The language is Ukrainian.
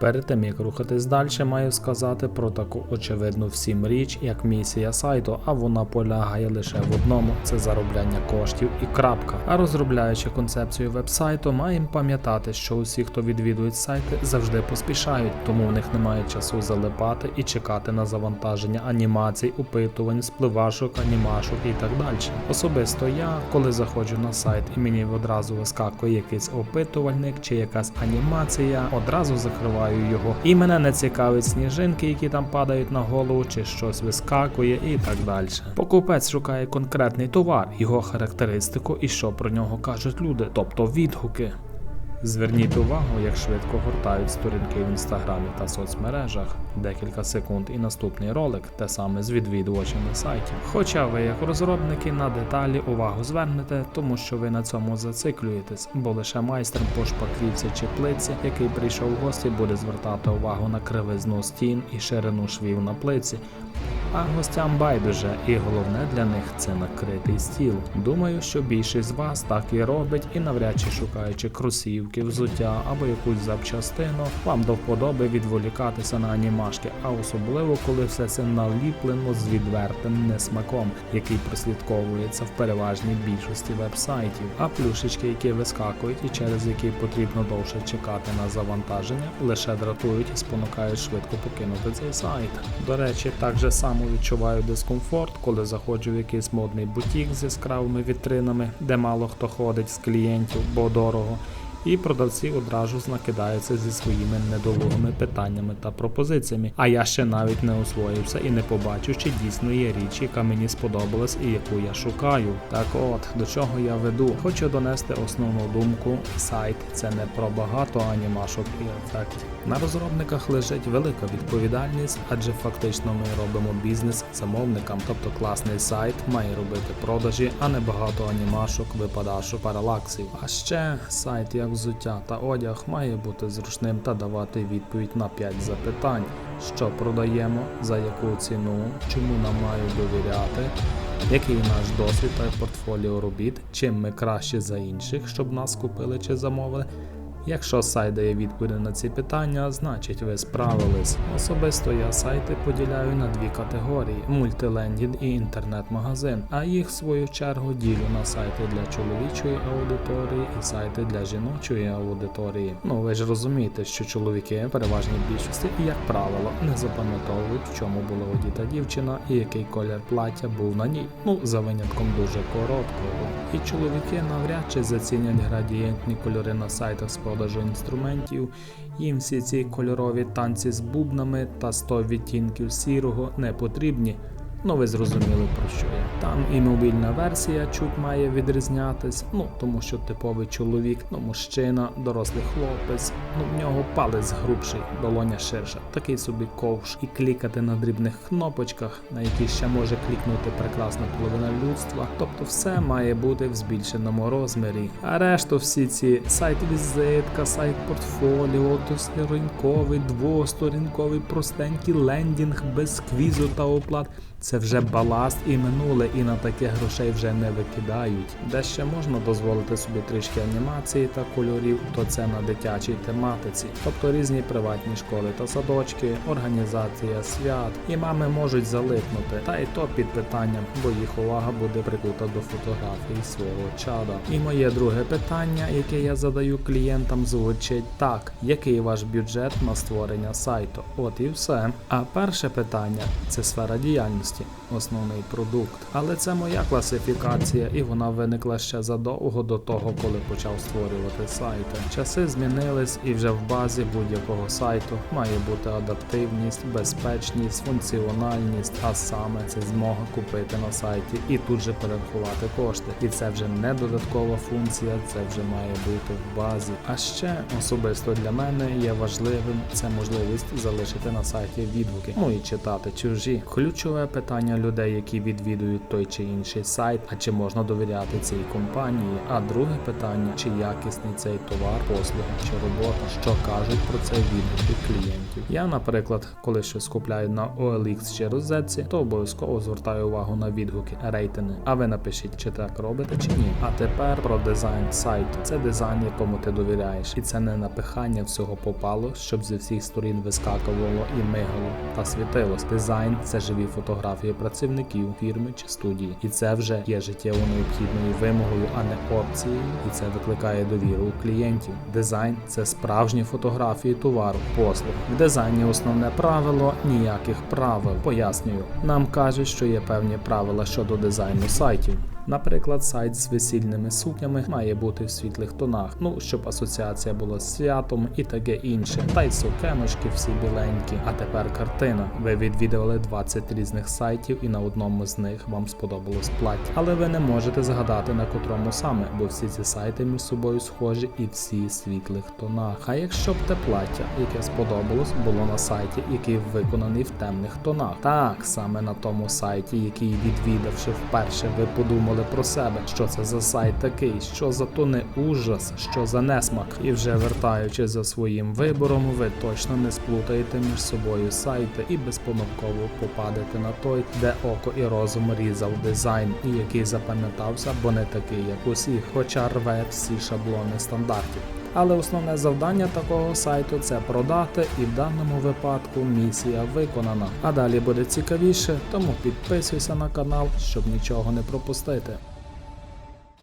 Перед тим як рухатись далі, маю сказати про таку очевидну всім річ, як місія сайту, а вона полягає лише в одному: це заробляння коштів і крапка. А розробляючи концепцію вебсайту, маємо пам'ятати, що усі, хто відвідують сайти, завжди поспішають, тому у них немає часу залипати і чекати на завантаження анімацій, опитувань, спливашок, анімашок і так далі. Особисто я, коли заходжу на сайт і мені одразу вискакує якийсь опитувальник чи якась анімація, одразу закриваю його. І мене не цікавить сніжинки, які там падають на голову, чи щось вискакує і так далі. Покупець шукає конкретний товар, його характеристику і що про нього кажуть люди, тобто відгуки. Зверніть увагу, як швидко гортають сторінки в інстаграмі та соцмережах. Декілька секунд і наступний ролик, те саме з відвідувачами сайтів. Хоча ви, як розробники, на деталі увагу звернете, тому що ви на цьому зациклюєтесь, бо лише майстер по шпаклівці чи плиці, який прийшов в гості, буде звертати увагу на кривизну стін і ширину швів на плиці. А гостям байдуже, і головне для них це накритий стіл. Думаю, що більшість з вас так і робить, і навряд чи шукаючи кросівки, взуття або якусь запчастину, вам до вподоби відволікатися на анімашки, а особливо коли все це наліплено з відвертим несмаком, який прослідковується в переважній більшості вебсайтів, а плюшечки, які вискакують і через які потрібно довше чекати на завантаження, лише дратують і спонукають швидко покинути цей сайт. До речі, так же само відчуваю дискомфорт, коли заходжу в якийсь модний бутік з яскравими вітринами, де мало хто ходить з клієнтів, бо дорого. І продавці одразу накидаються зі своїми недолугими питаннями та пропозиціями. А я ще навіть не освоївся і не побачив, чи дійсно є річ, яка мені сподобалась і яку я шукаю. Так от до чого я веду? Хочу донести основну думку. Сайт це не про багато анімашок і ефектів. На розробниках лежить велика відповідальність, адже фактично ми робимо бізнес замовникам, тобто класний сайт має робити продажі, а не багато анімашок, випадашок, паралаксів. А ще сайт як взуття та одяг має бути зручним та давати відповідь на 5 запитань: що продаємо, за яку ціну, чому нам мають довіряти. Який наш досвід та портфоліо робіт, чим ми краще за інших, щоб нас купили чи замовили? Якщо сайт дає відповіді на ці питання, значить ви справились. Особисто я сайти поділяю на дві категорії: мультилендінг і інтернет-магазин. А їх в свою чергу ділю на сайти для чоловічої аудиторії і сайти для жіночої аудиторії. Ну ви ж розумієте, що чоловіки в переважній більшості, як правило, не запам'ятовують, в чому була одіта дівчина і який колір плаття був на ній. Ну за винятком дуже короткого. І чоловіки навряд чи зацінять градієнтні кольори на сайтах з продажу інструментів. Їм всі ці кольорові танці з бубнами та 100 відтінків сірого не потрібні. Ну, ви зрозуміли про що я. Там і мобільна версія чуть має відрізнятись, ну тому що типовий чоловік, ну мужчина, дорослий хлопець, ну в нього палець грубший, долоня ширша, такий собі ковш, і клікати на дрібних кнопочках, на які ще може клікнути прекрасна половина людства. Тобто все має бути в збільшеному розмірі. А решту всі ці сайт-візитка, сайт-портфоліо, тосторінковий, двосторінковий, простенький лендінг без квізу та оплат. Це вже баласт і минуле, і на таких грошей вже не викидають. Де ще можна дозволити собі трішки анімації та кольорів, то це на дитячій тематиці, тобто різні приватні школи та садочки, організація свят, і мами можуть залипнути, та й то під питанням, бо їх увага буде прикута до фотографій свого чада. І моє друге питання, яке я задаю клієнтам, звучить так: який ваш бюджет на створення сайту? От і все. А перше питання це сфера діяльності основний продукт. Але це моя класифікація, і вона виникла ще задовго до того, коли почав створювати сайти. Часи змінились, і вже в базі будь-якого сайту має бути адаптивність, безпечність, функціональність, а саме це змога купити на сайті і тут же перерахувати кошти. І це вже не додаткова функція, це вже має бути в базі. А ще особисто для мене є важливим це можливість залишити на сайті відгуки, ну і читати чужі. Ключове питання людей, які відвідують той чи інший сайт, а чи можна довіряти цій компанії. А друге питання, чи якісний цей товар, послуга чи робота, що кажуть про це відгуки клієнтів. Я, наприклад, коли щось купляю на OLX чи розетці, то обов'язково звертаю увагу на відгуки, рейтинги. А ви напишіть, чи так робите, чи ні. А тепер про дизайн сайту. Це дизайн, якому ти довіряєш, і це не напихання всього попало, щоб зі всіх сторін вискакувало і мигало та світилось. Дизайн це живі фотографії працівників фірми чи студії, і це вже є життєво необхідною вимогою, а не опцією, і це викликає довіру у клієнтів. Дизайн це справжні фотографії товару, послуг. В дизайні основне правило ніяких правил. Пояснюю, нам кажуть, що є певні правила щодо дизайну сайтів. Наприклад, сайт з весільними сукнями має бути в світлих тонах, ну щоб асоціація була з святом і таке інше. Та й сукеночки всі біленькі. А тепер картина. Ви відвідували 20 різних сайтів, і на одному з них вам сподобалось плаття. Але ви не можете згадати на котрому саме, бо всі ці сайти між собою схожі і всі світлих тонах. А якщо б те плаття, яке сподобалось, було на сайті, який виконаний в темних тонах. Так, саме на тому сайті, який відвідавши вперше, ви подумали про себе, що це за сайт такий, що за то не ужас, що за несмак. І вже вертаючи за своїм вибором, ви точно не сплутаєте між собою сайти і безпомилково попадете на той, де око і розум різав дизайн, і який запам'ятався, бо не такий, як усі, хоча рве всі шаблони стандартів. Але основне завдання такого сайту це продати, і в даному випадку місія виконана. А далі буде цікавіше, тому підписуйся на канал, щоб нічого не пропустити.